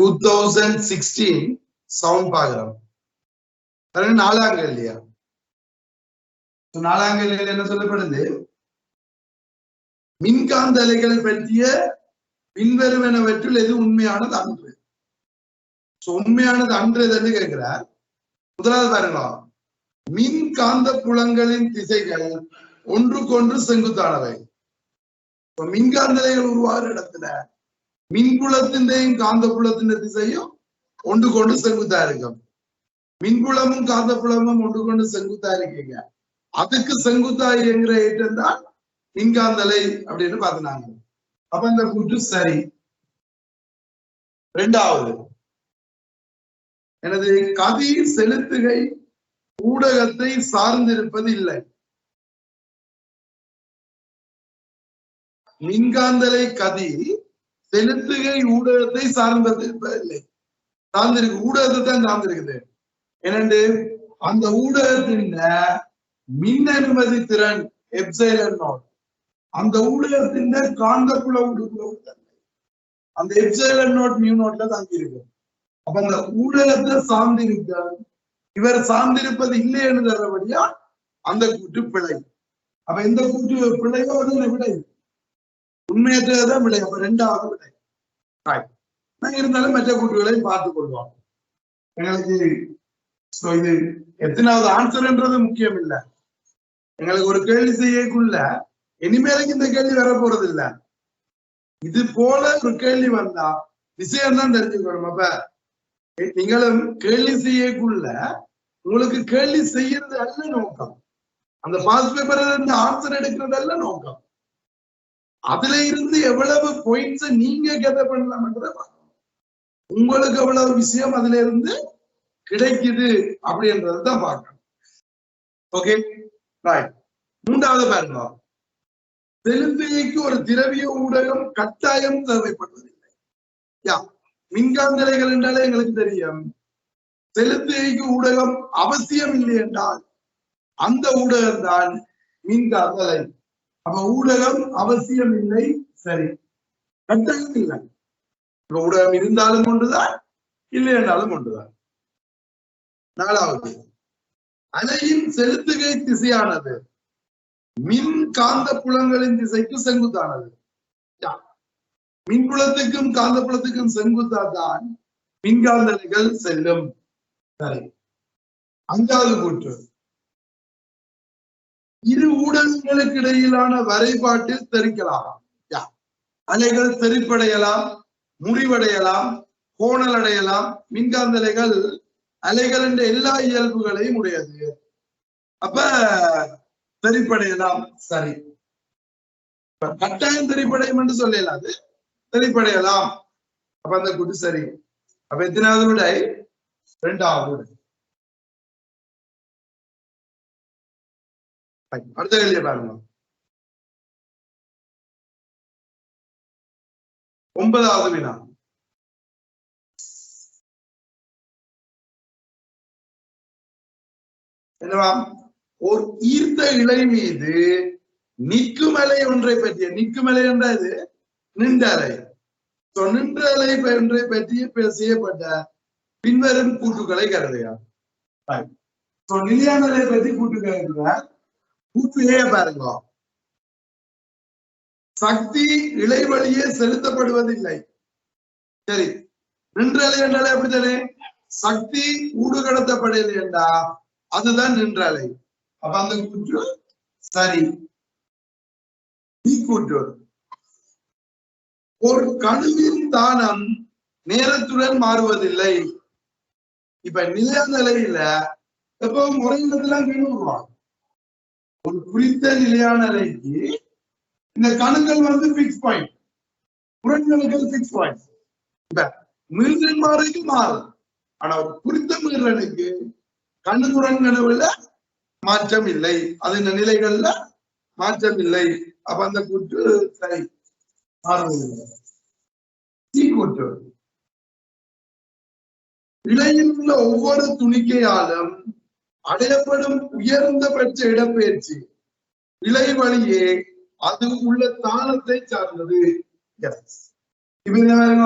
Two thousand sixteen sound பாக்குறோம் பாருங்க நாலாம் கேள்வியா So, நாலாம் கேள்வியில் என்ன சொல்லப்படுது? மின்காந்த அலைகள் பற்றிய பின்வருவனவற்றில் எது உண்மையானது அன்று? உண்மையானது அன்று எதுன்னு கேட்கிறார். முதலாவது பாருங்களா மின் காந்த புலங்களின் திசைகள் ஒன்றுக்கொன்று செங்குத்தானவை. மின்காந்த மின்காந்தலைகள் உருவாகிற இடத்துல மின்புலத்தின்டையும் காந்த புலத்தின் திசையும் ஒன்று கொண்டு செங்குத்தா இருக்கும். மின்புலமும் காந்த புலமும் ஒன்று கொண்டு செங்குத்தா இருக்கீங்க. அதுக்கு செங்குத்தா இயங்குற ஏற்றம் தான் மின்காந்தலை அப்படின்னு பார்த்தினாங்க. அப்ப இந்த கூற்று சரி. ரெண்டாவது எனது கதி செலுத்துகை ஊடகத்தை சார்ந்திருப்பது இல்லை மின்காந்தலை கதி செலுத்துகை ஊடகத்தை சார்ந்தது. இல்லை. சார்ந்திருக்கு. ஊடகத்தை தான் சார்ந்திருக்குது. என்னண்டு? அந்த ஊடகத்தின் மின் அனுமதி திறன் எப்சைலன் நோட். அந்த ஊடகத்தின் காந்தப்புல ஊடுருவல் அந்த எப்சைலன் நோட் மியூ நோட்ல தங்கி அப்ப அந்த ஊடகத்தை சார்ந்திருக்க இவர் சார்ந்திருப்பது இல்லைன்னு தரபடியா அந்த கூட்டு பிழை. அப்ப இந்த கூட்டு பிழையோட விடை உண்மையற்றதான் விடை. அப்ப ரெண்டாவது விடை. நான் இருந்தாலும் மற்ற குட்டிகளையும் பார்த்து கொள்வோம் எங்களுக்கு இது எத்தனாவது ஆன்சர்ன்றது முக்கியம் இல்ல. எங்களுக்கு ஒரு கேள்வி செய்யக்குள்ள இனிமேலுக்கு இந்த கேள்வி வர போறது இல்ல இது போல ஒரு கேள்வி வந்தா விஷயம் தான் தெரிஞ்சுக்கணும். அப்ப நீங்களும் கேள்வி செய்யக்குள்ள உங்களுக்கு கேள்வி செய்யறது அல்ல நோக்கம். அந்த பாஸ் பேப்பர் இருந்து ஆன்சர் எடுக்கிறது அல்ல நோக்கம். அதுல இருந்து எவ்வளவு பாயிண்ட்ஸ் நீங்க கெதர் பண்ணலாம்ன்றத பார்க்கணும். உங்களுக்கு எவ்வளவு விஷயம் அதுல இருந்து கிடைக்குது அப்படின்றத தான் பார்க்கணும். ஓகே ரைட் மூன்றாவது பாருங்க. செலுத்தியைக்கு ஒரு திரவிய ஊடகம் கட்டாயம் தேவைப்படுவதில்லை. யா மின்காந்தலைகள் என்றாலே எங்களுக்கு தெரியும். செலுத்தியைக்கு ஊடகம் அவசியம் இல்லை என்றால் அந்த ஊடகம் தான் மின்காந்தலை அப்ப ஊடகம் அவசியம் இல்லை. சரி. கட்டாயம் இல்லை. இப்ப ஊடகம் இருந்தாலும் ஒன்றுதான் இல்லை என்றாலும் ஒன்றுதான். நாலாவது அலையின் செலுத்துகை திசையானது. மின் காந்த புலங்களின் திசைக்கு செங்குத்தானது. மின்புலத்துக்கும் காந்த புலத்துக்கும் செங்குத்தா தான் மின்காந்தலைகள் செல்லும். சரி. அஞ்சாவது கூற்று. இரு ஊடகங்களுக்கு இடையிலான வரைபாட்டில் தெரிக்கலாம். யா. அலைகள் செறிப்படையலாம் முறிவடையலாம் கோணல் அடையலாம். மின்காந்த அலைகள் அலைகள் என்ற எல்லா இயல்புகளையும் உடையது. அப்ப தெரிப்படையலாம் சரி. இப்ப கட்டாயம் தெரிப்படையும் என்று சொல்லலாம் அது. தெரிப்படையலாம் அப்ப அந்த கூட்டு சரி. அப்ப எத்தனாவது விடை? இரண்டாவது விடை. அடுத்த கேள்வியை பாருங்க. ஒன்பதாவது வினா. என்னவா? ஒரு ஈர்த்த இலை மீது நிக்குமலை ஒன்றை பற்றிய நிக்குமலை என்றது நின்ற அலை So, நின்ற அலை ஒன்றை பற்றி செய்யப்பட்ட பின்வரும் கூட்டுகளை கருதுகிறார். Right. நிலையான அலை பற்றி கூட்டு கருதுகிறார். கூட்டு பாருங்க? சக்தி இளைவழியே செலுத்தப்படுவதில்லை. சரி நின்றலை என்றாலே அப்படித்தானே சக்தி ஊடுகடத்தப்படலை என்றா அதுதான் நின்றலை. அப்ப அந்த கூற்று சரி. நீ கூற்று. ஒரு கணுவின் தானம் நேரத்துடன் மாறுவதில்லை. இப்ப நிலையான நிலையில எப்போ முறையிடத்துல இடத்துல கணு உருவாகும் ஒரு குறித்த நிலையான நிலைக்கு இந்த கணுக்கள் வந்து பிக்ஸ் பாயிண்ட் புறக்கணுக்கள் பிக்ஸ் பாயிண்ட் இப்ப மீள்தன் மாறுக்கு மாறும். ஆனா ஒரு குறித்த மீறலுக்கு கண்ணு புறங்கனவுல மாற்றம் இல்லை. அது இந்த நிலைகள்ல மாற்றம் இல்லை. அப்ப அந்த கூற்று சரி மாறுவதில்லை சி கூற்று. இலையில் உள்ள ஒவ்வொரு துணிக்கையாலும் அடையப்படும் உயர்ந்தபட்ச இடப்பெயர்ச்சி. இலை வழியே அது உள்ள தானத்தை சார்ந்தது. Yes. இப்ப என்ன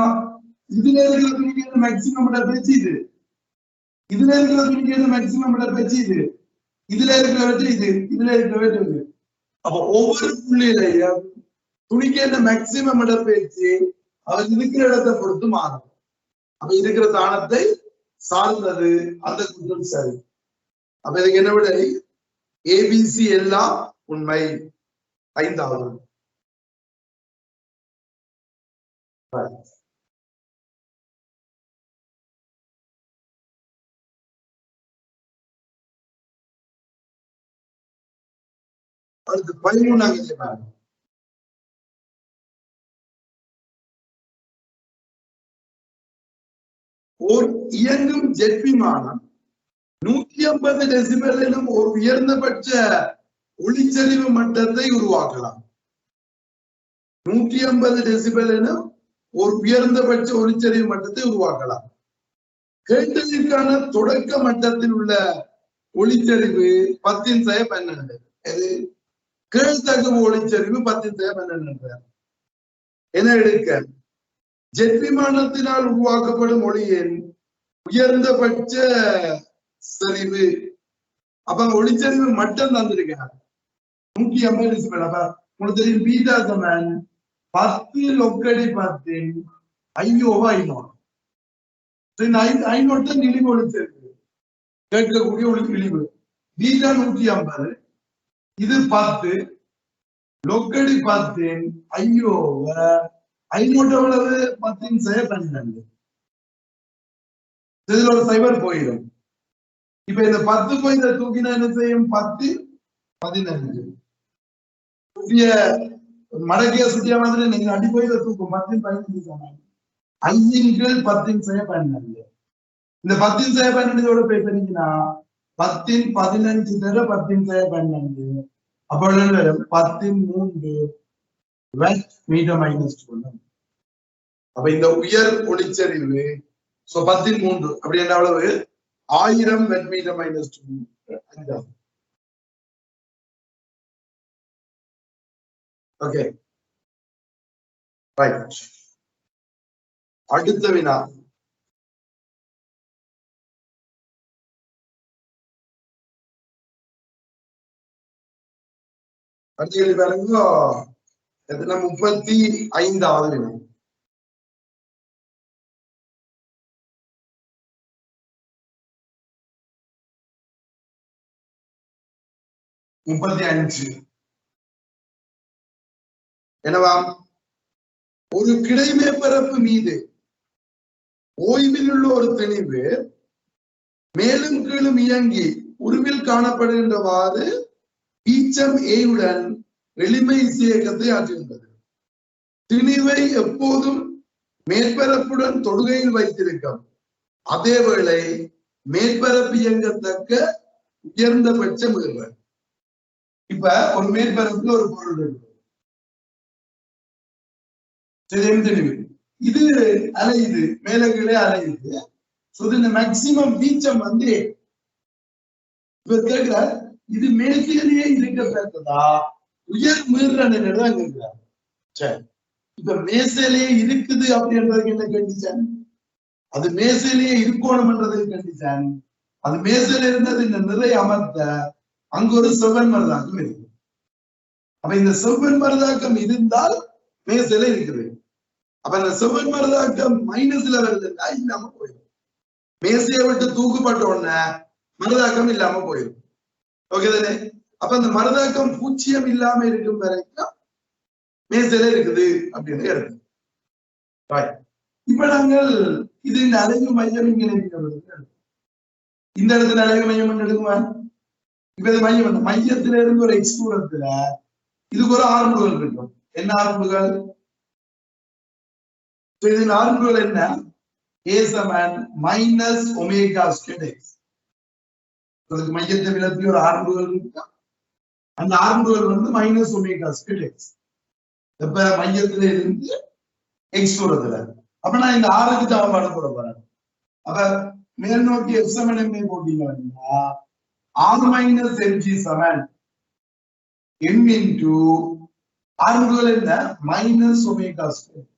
இதுல இருக்கிற துணிக்கு மேக்சிமம் இடப்பெயர்ச்சி இது. இதுல இருக்கிற துணிக்கு மேக்சிமம் பேச்சு இது. இதுல இருக்கிற இது. இதுல இருக்கிற இது. அப்ப ஒவ்வொரு புள்ளியிலையும் துணிக்கு மேக்சிமம் இடப்பெயர்ச்சி அவர் இருக்கிற இடத்தை பொறுத்து மாறும். அப்ப இருக்கிற தானத்தை சார்ந்தது அந்த குற்றம் சரி. அப்ப இதுக்கு என்ன விட? ஏபிசி எல்லாம் உண்மை. ஐந்தாவது. அடுத்து பதிமூணாம் கேள்வி ஓர் இயங்கும் ஜெட் விமானம் நூத்தி ஐம்பது டெசிபலிலும் ஒரு உயர்ந்தபட்ச ஒளிச்சரிவு மட்டத்தை உருவாக்கலாம். நூற்றி ஐம்பது டெசிபலிலும் ஒரு உயர்ந்தபட்ச ஒளிச்சரிவு மட்டத்தை உருவாக்கலாம். கேட்டலிற்கான தொடக்க மட்டத்தில் உள்ள ஒளிச்சரிவு பத்தின் சய பன்னெண்டு. இது கீழ்த்தகவு ஒளிச்சரிவு பத்தின் சய பன்னெண்டு என எடுக்க ஜெட் விமானத்தினால் உருவாக்கப்படும் ஒளியின் உயர்ந்தபட்ச சரிவு. அப்ப ஒளிச்சரிவு ஒளிச்செறிவு மட்டும் தந்திருக்காங்க நூற்றி ஐம்பது டெசிபல் அப்ப உங்களுக்கு தெரியும் பீதா சமன் பத்து லொக்கடி பார்த்தேன் ஐயோவா ஐநூறு. ஐநூறு இழிவு ஒளிச்செறிவு கேட்கக்கூடிய ஒளி இழிவு. பீதா நூற்றி ஐம்பது. இது பத்து. லொக்கடி பார்த்தேன் ஐயோவ. ஐநூறு எவ்வளவு? பத்தின் செய்ய பன்னெண்டு இதுல ஒரு சைபர் போயிடும். இப்ப இந்த பத்து போய் தூக்கினா என்ன செய்யும்? பத்து பதினஞ்சு சுத்திய மடக்கிய சுட்டிய மாதிரி நீங்க அடி போய் இதை தூக்கும். பத்தின் பதினஞ்சு சொன்னாங்க ஐந்தின் கீழ் பத்தின் செய்ய பதினஞ்சு இந்த பத்தின் செய்ய பன்னெண்டோட போய் பெருங்கினா பத்தின் பதினஞ்சு தர பத்தின் செய்ய பதினஞ்சு அப்பொழுது பத்தின் மூன்று வெட் மீட்டர் மைனஸ் ஒன்று அப்ப இந்த உயர் ஒளிச்சரிவு சோ பத்தின் மூன்று. அப்படி என்ன அளவு ஆயிரம் வெட் மைனஸ் டூ அஞ்சாவது ஓகே ரைட் அடுத்த வினா. அடுத்த கேள்வி பாருங்க. எத்தனை முப்பத்தி ஐந்தாவது வினா. முப்பத்தி அஞ்சு. எனவாம் ஒரு கிடைமேற்பரப்பு மீது ஓய்வில் உள்ள ஒரு திணிவு மேலும் கீழும் இயங்கி உருவில் காணப்படுகின்றவாறு ஈச்சம் ஏயுடன் எளிமை இசையக்கத்தை ஆற்றுகின்றது. திணிவை எப்போதும் மேற்பரப்புடன் தொடுகையில் வைத்திருக்கும். அதேவேளை மேற்பரப்பு இயங்கத்தக்க உயர்ந்தபட்சம் மீறுவர் இப்ப ஒரு மேற்பரப்புல ஒரு பொருள் இருக்கு. தெரியும் தெரியும் இது அலையுது மேலகளே அலையுது ஸோ இந்த மேக்சிமம் வீச்சம் வந்து இப்ப கேட்கிறார் இது மேசையிலேயே இருக்கப்பட்டதா? உயர் மீற நிலைதான் கேட்கிறார். சரி. இப்ப மேசையிலேயே இருக்குது அப்படின்றதுக்கு என்ன கண்டிஷன் அது மேசையிலேயே இருக்கணும்ன்றதுக்கு கண்டிஷன் அது மேசையில இருந்தது இந்த நிறை அமர்த்த அங்க ஒரு செவ்வன் மருதாக்கம் இருக்கு அப்ப இந்த செவ்வன் மருதாக்கம் இருந்தால் மேசையில இருக்குது அப்ப அந்த செவ்வன் மருதாக்கம் மைனஸ்ல வருதுன்னா இல்லாம போயிடும். மேசையை விட்டு தூக்கப்பட்ட உடனே மருதாக்கம் இல்லாம போயிடும். ஓகே தானே? அப்ப அந்த மருதாக்கம் பூச்சியம் இல்லாம இருக்கும் வரைக்கும் மேசையில இருக்குது அப்படின்னு எடுத்து இப்ப நாங்கள் இது அழகு மையம் இங்க இந்த இடத்துல அழகு மையம் எடுக்குமா இப்ப இது மையம் என்ன? மையத்துல இருந்து ஒரு எக்ஸ் தூரத்துல இதுக்கு ஒரு ஆரம்புகள் இருக்கும். என்ன ஆரம்புகள் இதன் ஆரம்புகள் என்ன? ஏ சமன் மைனஸ் ஒமேகா ஸ்கெடெக்ஸ் அதுக்கு மையத்தை விளக்கி ஒரு ஆரம்புகள் இருக்கு? அந்த ஆரம்புகள் வந்து மைனஸ் ஒமேகா ஸ்கெடெக்ஸ் இப்ப மையத்துல இருந்து எக்ஸ் தூரத்துல அப்ப நான் இந்த ஆறுக்கு சமன்பாடு போட போறேன். அப்ப மேல் நோக்கி எஃப் சமன் எம்ஏ போட்டீங்கன்னா ஆறு minus m g seven m into ஆறுகள் என்ன? மைனஸ் ஒமேகா ஸ்கொயர்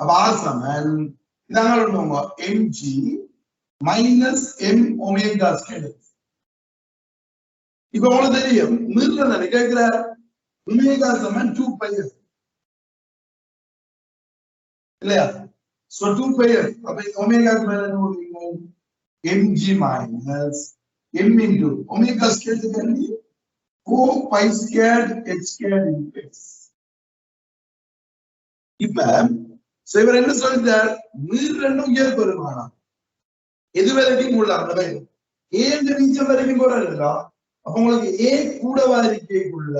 அப்ப ஆர் சமன் இதாங்க பண்ணுவோங்க m g minus m omega square இப்ப உங்களுக்கு தெரியும் மீறுற கேட்கிற ஒமேகா சமன் டூ பையர் இல்லையா? சோ டூ பையர் அப்ப இந்த ஒமேகாக்கு மேல என்ன போடுவீங்க m g minus m into omega square கண்டி four pi square h square into x. இப்ப so இவர் என்ன சொல்றார்? நீர் ரெண்டும் உயர் பெருமானம் எது வரைக்கும் உள்ள அந்த வயது ஏ நீச்சம் வரைக்கும் போற இருக்கா அப்ப உங்களுக்கு ஏ கூடவா இருக்கைக்குள்ள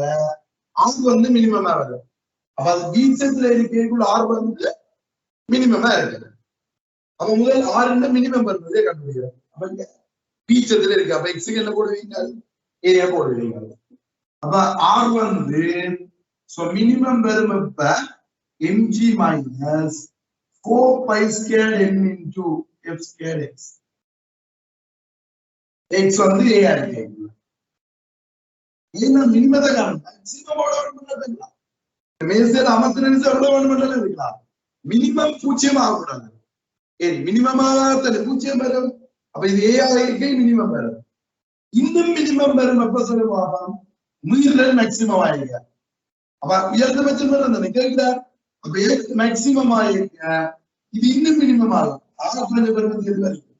ஆர் வந்து மினிமமா வருது அப்ப அது பீச்சத்துல இருக்கைக்குள்ள ஆர் வந்து மினிமமா இருக்குது அப்ப முதல் ஆறுல மினிமம் வருவதே கண்டுபிடிக்கிறோம் அப்ப இங்க பீச்சத்துல இருக்கு. அப்ப எக்ஸுக்கு என்ன போடுவீங்க? ஏரியா போடுவீங்க. அப்ப ஆர் வந்து சோ மினிமம் வரும் இப்ப mg minus 4 pi squared m into f square x x வந்து a ஆயிருக்கு ஏன்னா மினிமத்தை காணும் மேக்ஸிமம் எவ்வளவு வேணும் மேசையில அமர்த்த நினைச்சு எவ்வளவு வேணும் பண்ணல இருக்கலாம் மினிமம் பூஜ்ஜியம் ஆகக்கூடாது ஏன் மினிமமாக பூஜ்ஜியம் வரும் அப்ப இது ஏ மினிமம் வரும் இன்னும் மினிமம் வரும் எப்ப செலவாகும் மீறல் மேக்சிமம் ஆயிருக்க அப்ப உயர்ந்தபட்சம் வரும் கேட்கிறார். அப்ப மேக்சிமம் ஆயிருக்க இது இன்னும் மினிமம் ஆகும். ஆக குறைஞ்ச பருவத்து எது வரைக்கும்?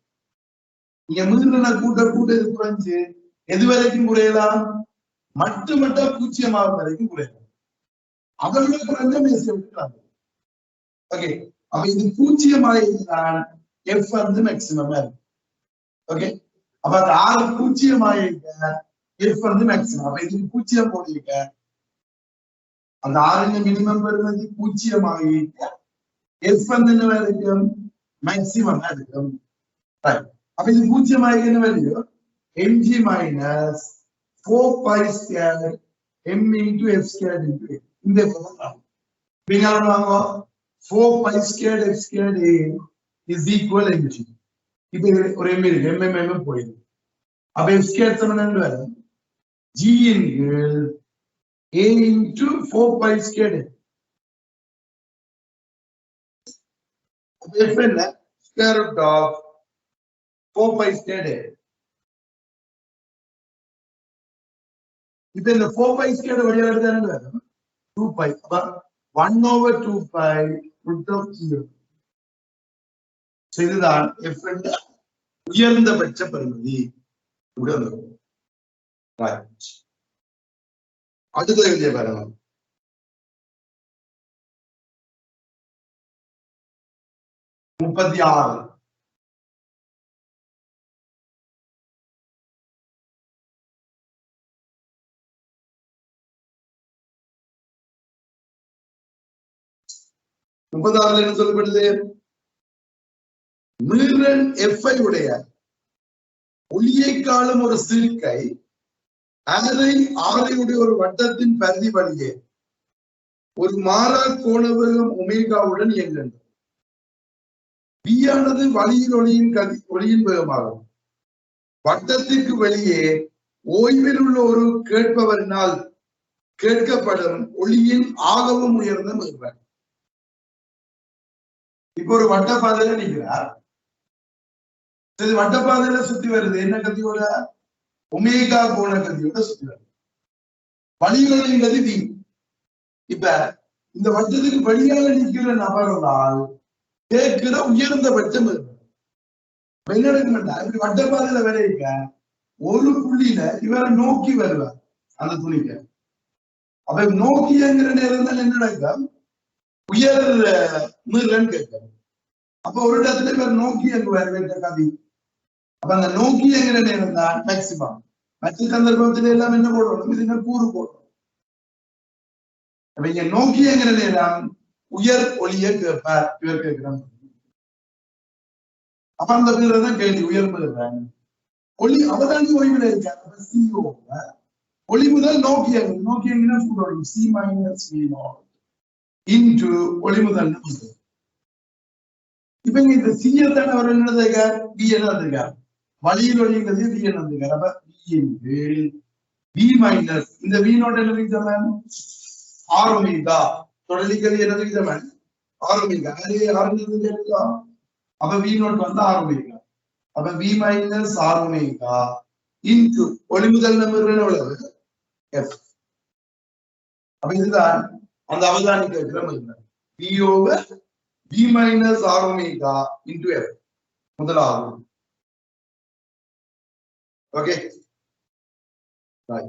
நீங்க மீறல கூட்ட கூட்ட இது குறைஞ்சு எது வரைக்கும் குறையலாம்? மட்டு மட்டும் பூஜ்ஜியம் ஆகும் வரைக்கும் குறையலாம். அவர்களுக்கு குறைஞ்ச மேசை விட்டுறாங்க. ஓகே அப்ப இது பூஜ்ஜியமாய் எஃப் வந்து மேக்சிமமா இருக்கு ஓகே அப்ப அந்த ஆறு பூஜ்ஜியமாய் எஃப் வந்து மேக்சிமம் அப்ப இதுக்கு பூஜ்ஜியம் போட்டிருக்க அந்த ஆறுங்க மினிமம் வருவது பூஜ்ஜியமாக இருக்க எஃப் வந்து என்ன இருக்கும் மேக்சிமமா இருக்கும் அப்ப இது பூஜ்ஜியமாக என்ன வருது m g minus four pi square m into f square into இந்த வாங்குவோம் 4 pi squared x squared a is equal mg இது ஒரு எம் இருக்கு எம்எம் எம்எம் போயிடும் அப்ப எஃப் ஸ்கேர் சமன் வரும் ஜி இன் கீழ் a into four pi square f என்ன square root of four pi square இப்ப இந்த ஃபோர் பை ஸ்கேர் வழியாக எடுத்து வரும் டூ பை அப்ப one over two pi root of 0 So இதுதான் f என்ற உயர்ந்தபட்ச பரிமதி அடுத்த எழுதிய பாருங்க முப்பத்தி ஆறு. முப்பதாறுல என்ன சொல்லப்படுது மீறன் எஃப்ஐ உடைய ஒளியை காலும் ஒரு சிறுக்கை அரை ஆலையுடைய ஒரு வட்டத்தின் பரிதி வழியே ஒரு மாறா கோணவகம் ஒமேகாவுடன் இயங்குகின்றது. வியானது வழியில் ஒளியின் கதி ஒளியின் வேகமாகும். வட்டத்திற்கு வெளியே ஓய்வில் உள்ள ஒரு கேட்பவரினால் கேட்கப்படும் ஒளியின் ஆகவும் உயர்ந்த மிகுவன் இப்ப ஒரு வட்டப்பாதையில நிக்கிறார். இது வட்டப்பாதையில சுத்தி வருது. என்ன கத்தியோட? ஒமேகா கோண கதியோட சுத்தி வருது. வழிகளின் கதி வி. இப்ப இந்த வட்டத்துக்கு வழியாக நிற்கிற நபர்களால் கேட்கிற உயர்ந்தபட்சம் இருக்கு என்ன நடக்கும்டா? இப்படி வட்டப்பாதையில வரைக்க ஒரு புள்ளியில இவரை நோக்கி வருவார் அந்த துணிக்க. அப்ப நோக்கியங்கிற நேரம் தான் என்ன நடக்கும்? உயர் மீறலன்னு கேட்காரு அப்ப ஒரு இடத்துல இவர் நோக்கி அங்குவார் கேட்ட அப்ப அந்த நோக்கி எங்கிற நேரம் தான் மேக்சிமம் மற்ற சந்தர்ப்பத்துல எல்லாம் என்ன போடணும்? இது என்ன கூறு போடணும்? அப்ப இங்க நோக்கியங்கிற நேரம் உயர் ஒளிய கேட்பார். இவர் கேட்கிறார் அப்ப அந்த பேர் தான் கேள்வி உயர் பெறுறாங்க ஒளி அவதானி ஓய்வுல இருக்காரு. சிஓ ஒளி முதல் நோக்கி நோக்கி நோக்கியங்கன்னா சொல்லணும் c minus v naught into ஒளி முதல் முதல் இப்ப இங்க இந்த சிஎல் தானே அவர் என்னதுங்க பி என்ன வழியில் ஒழிங்கிறது பி என்ன அப்ப வி இன்டு வி மைனஸ் இந்த வி நோட் என்ன சமன் ஆரோமிகா. ஒமேகா தொடலிக்கிறது என்னதுக்கு சமன் ஆரோமிகா. ஒமேகா அது ஆரம்பிச்சது அப்ப வி நோட் வந்து ஆரோமிகா. அப்ப v minus r omega. Into ஒளிமுதல் number எவ்வளவு எஃப் அப்ப இதுதான் அந்த அவதானிக்க கிரமம் v over v minus r omega into f முதலாவது. Okay bye